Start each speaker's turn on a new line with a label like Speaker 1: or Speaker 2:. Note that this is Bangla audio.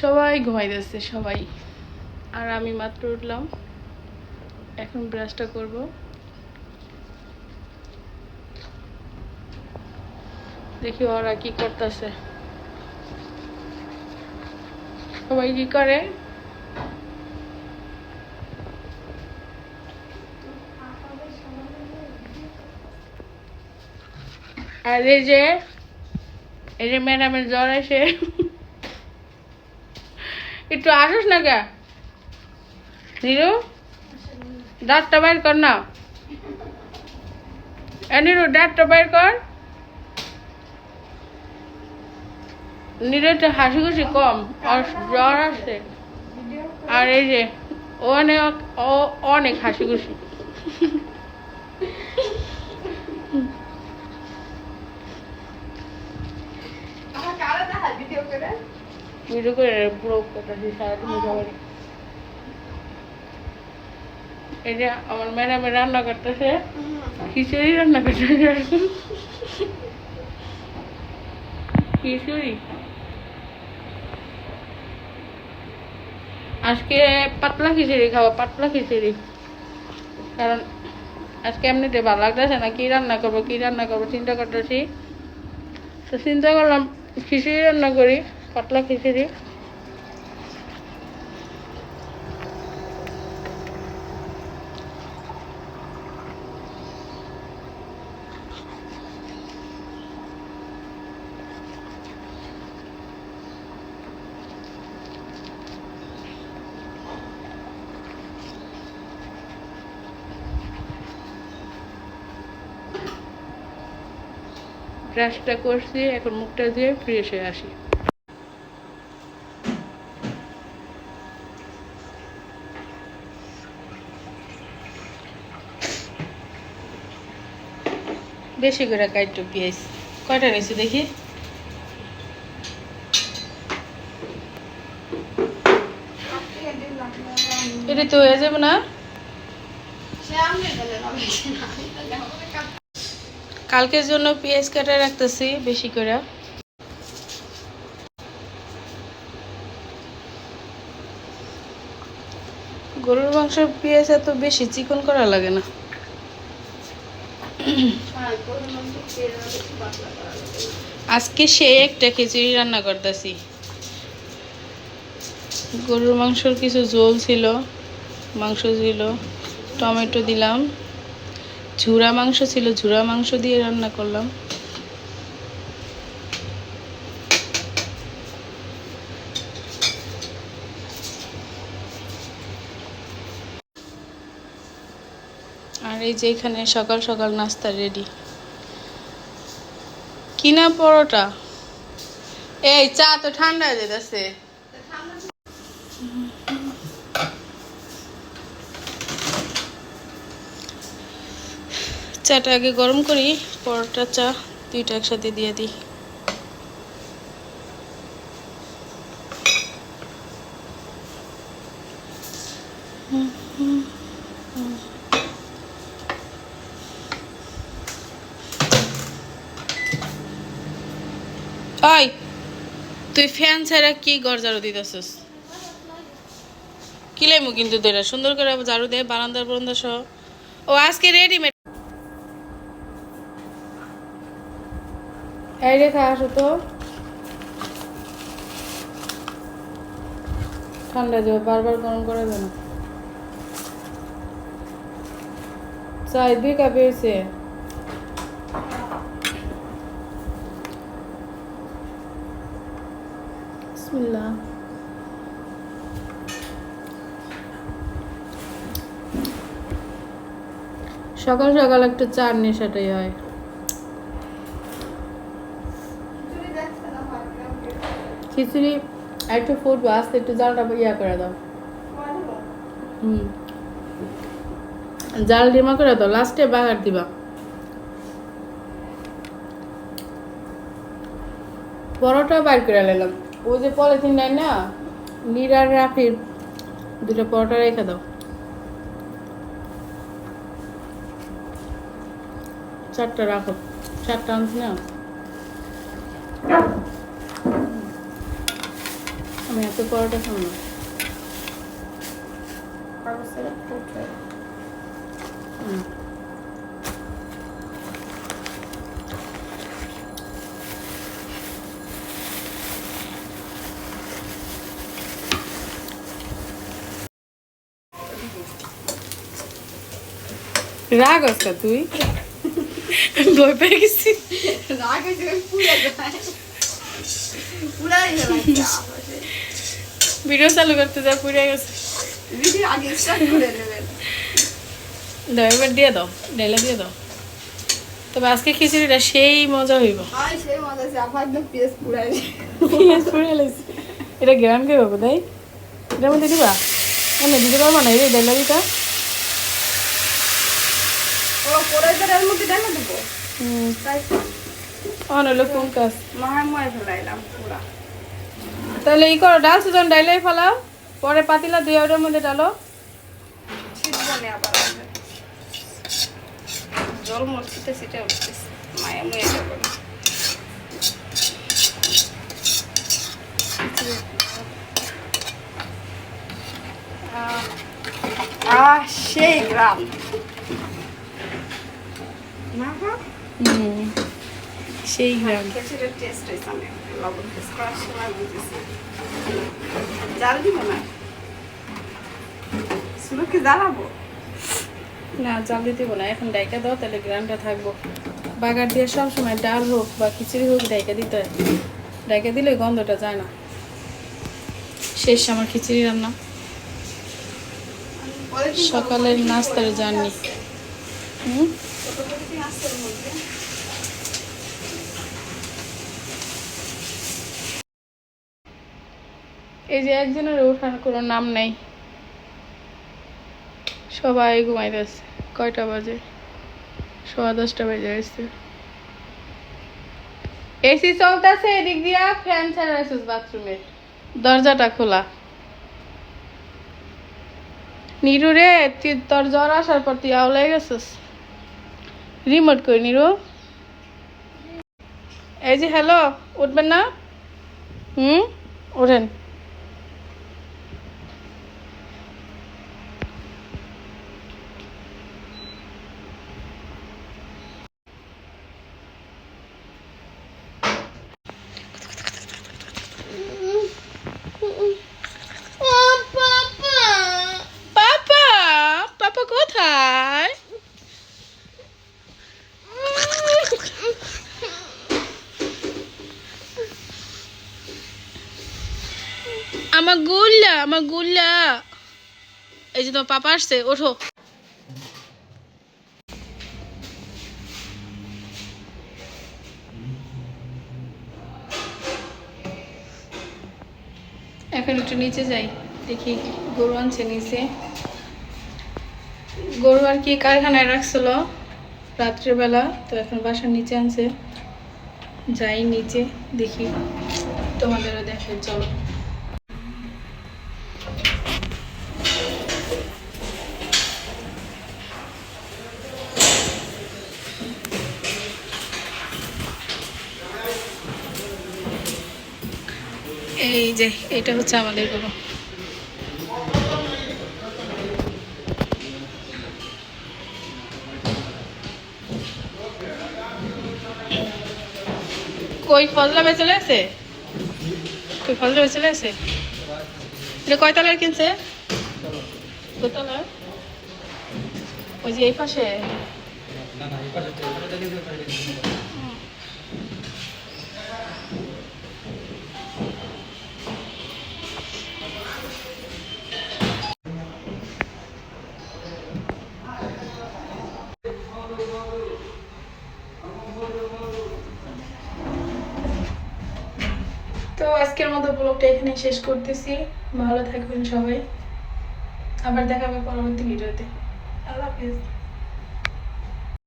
Speaker 1: সবাই ঘুমাইতেছে, সবাই। আর আমি মাত্র উঠলাম। এখন ব্রাশটা করব। দেখি ওরা কি করতেছে। সবাই কি করে? আর এই যে এই যে ম্যাডামের জ্বর এসে একটু আসিস না কে? নিরু? দাঁতটা বাইর কর না। নিরু, দাঁতটা বাইর কর। নিরু একটু হাসি খুশি কম। ওর জ্বর আসছে। আর এই যে, অনেক অনেক হাসি খুশি ভিডিও করে? পুরো কথা দিয়ে সারাদিন মোটামুটি এই যে আমার ম্যাডামে রান্না করতেছে খিচুড়ি রান্না করতেছে খিচুড়ি আজকে পাতলা খিচুড়ি খাব পাতলা খিচুড়ি কারণ আজকে এমনিতে ভালো লাগতেছে না কি রান্না করব কি রান্না করব চিন্তা করতেছি তো চিন্তা করলাম খিচুড়ি রান্না করি পাতলা খিচুড়ি ব্রাশটা করছি এখন মুখটা দিয়ে ফ্রেশ হয়ে আসি। বেশি করে কাইটো পেঁয়াজ কয়টা নিয়েছি দেখি? এটা তো হয়ে যাবে না? কালকের জন্য পেঁয়াজ কাটা রাখতেছি বেশি করে। গরুর মাংস পেঁয়াজ এত বেশি, চিকন করা লাগে না। আজকে সে একটা খিচুড়ি রান্না করতেছি। গরুর মাংসর কিছু ঝোল ছিল, মাংস ছিল, টমেটো দিলাম, ঝুরা মাংস ছিল, ঝুরা মাংস দিয়ে রান্না করলাম আর এই যে এখানে সকাল সকাল নাস্তা রেডি কিনা পরোটা? এই চা তো ঠান্ডা হয়ে যেতেছে চাটা আগে গরম করি পরোটা চা দুইটা একসাথে দিয়ে দিই। ওই, তুই ফ্যান ছাড়া কি ঘর ঝাড়ু দিতেছিস? কিলাইমু কিন্তু তোরা সুন্দর করে ঝাড়ু দে বারান্দা বারান্দা সহ। ও, আজকে রেডিমেড এই রেখা আসো তো। ঠান্ডা যাবে বারবার গরম করে দেবে না। চাই, দুই কাপ হয়েছে বিসমিল্লাহ। সকাল সকাল একটু চার নেশাটাই হয়। খিচুড়ি একটু ফুটবো আস্তে একটু জালটা ইয়া করে দাও। হুম। জাল ডিমা করে দাও লাস্টে বাগার দিবা। পরোটা বাইর করে নিলাম। ওই যে পলিথিন নাই না নিরার রাফির দুটো পরোটা রেখে দাও। চারটা রাখো। চারটা আনছি না? আমি এত পরোটা খাব না। হুম। রাগ তুই? ভয় পেয়ে গেছি। ভিডিও চালু করতে যা পুড়ে গেছে। দাও এবার দিয়ে দাও ডাইলা দিয়ে দাও। তবে আজকে খিচুড়িটা সেই মজা হইব। পেঁয়াজ পুড়ে গেছে। এটা গ্রাম কে বাবু তাই এটার মধ্যে দিবা এমনি দিতে পারব না এই ডাইলা দিটা হুম। অন হলো কোন কাজ? তাহলে ই করো ডাল সুজন ডাইলাই ফেলাও পরে পাতিলা দুই ওটার মধ্যে ডালো
Speaker 2: জল মরছিতে সেটা উঠতেছে মায়া মুয়ে যাবে আহ সেই গ্রাম না বাবা
Speaker 1: হুম সেই গ্রাম
Speaker 2: খেচুড়ের টেস্ট হয়েছে আমি লবণ টেস্ট করার সময় বুঝেছি। জাল দিব না? জ্বালাবো?
Speaker 1: না চাল দিতে না। এখন ডাইকা দাও তাহলে গ্রামটা থাকব। বাগার দিয়ে সব সময় ডাল হোক বা খিচুড়ি হোক ডাইকা দিতে হয়। ডাইকা দিলে গন্ধটা যায় না। শেষ আমার খিচুড়ি রান্না। সকালের নাস্তার জার্নি। হুম? এই যে একজনের ওঠার কোনো নাম নেই। সবাই কয়টা বাজে? সোয়া দশটা বেজে এসি চলতেছে, এদিক দিয়া ফ্যান ছাড়া আছিস বাথরুমে দরজাটা খোলা। নিরু রে তুই তোর জ্বর আসার পর তুই আওলাই গেছিস? রিমোট করে নিরু। এই যে হ্যালো উঠবেন না? হুম ওঠেন পাপা পাপা কোথায় আমার গুল্লা আমার গুল্লা এই যে তোমার পাপা আসছে, ওঠো। এখন একটু নিচে যাই, দেখি গরু আনছে নিচে। গরু আর কি কারখানায় রাখছিল রাত্রেবেলা তো এখন বাসার নিচে আনছে। যাই নিচে, দেখি তোমাদেরও দেখে চলো। এই যে, এটা হচ্ছে আমাদের গরু। কই, ফজলা বেচে আছে কই, ফজলা বেচে আছে এটা কয় তলার কিনছে? দোতলার ওই যে এই পাশে। তো আজকের মতো ব্লগটা এখানে শেষ করতেছি। ভালো থাকবেন সবাই। আবার দেখাবে পরবর্তী ভিডিওতে। আল্লাহ হাফিজ।